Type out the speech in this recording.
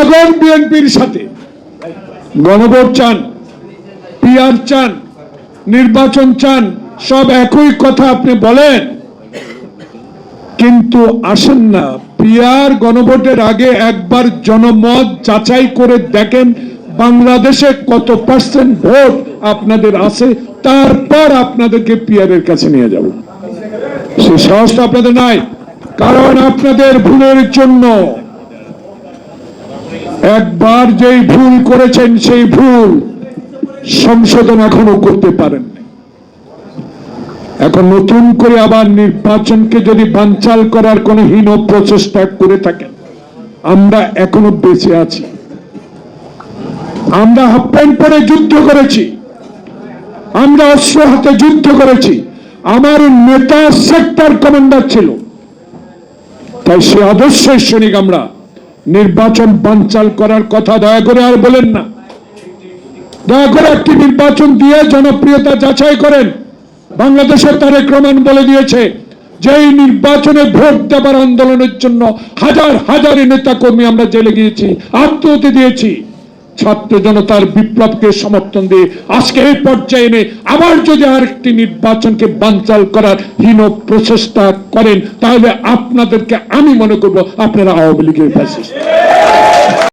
জনগণ বিএনপির সাথে গণভোট চান পিআর চান, নির্বাচন চান, সব একই কথা আপনি বলেন। কিন্তু আসেন না পিআর গণভোটের আগে একবার জনমত যাচাই করে দেখেন বাংলাদেশে কত পার্সেন্ট ভোট আপনাদের আছে, তারপর আপনাদেরকে পিআর এর কাছে নিয়ে যাব। সে সাহসটা আপনাদের নাই, কারণ আপনাদের ভুলের জন্য একবার যেই ভুল করেছেন, সেই ভুল সংশোধন এখনও করতে পারেন এখন নতুন করে আবার নির্বাচনকে যদি বানচাল করার কোন হীন প্রচেষ্টা করে থাকেন, আমরা এখনও বেঁচে আছি। আমরা হাফ প্যান্ট পরে যুদ্ধ করেছি। আমরা অস্ত্র হাতে যুদ্ধ করেছি। আমার নেতা সেক্টর কমান্ডার ছিল। তাই সে আদর্শের সৈনিক আমরা। নির্বাচন বানচাল করার কথা দয়া করে আর বলেন না। দয়া করে একটি নির্বাচন দিয়ে জনপ্রিয়তা যাচাই করেন। বাংলাদেশের তারেক রহমান বলে দিয়েছে যে এই নির্বাচনে ভোট দেবার আন্দোলনের জন্য হাজার হাজার নেতা কর্মী আমরা জেলে গিয়েছি আত্মহতি দিয়েছি। ছাত্র জনতার বিপ্লবকে সমর্থন দিয়ে আজকে এই পর্যায়ে এনে আবার যদি আরেকটি নির্বাচনকে বানচাল করার হীন প্রচেষ্টা করেন, তাহলে আপনাদেরকে আমি মনে করব আপনারা আওয়ামী লীগের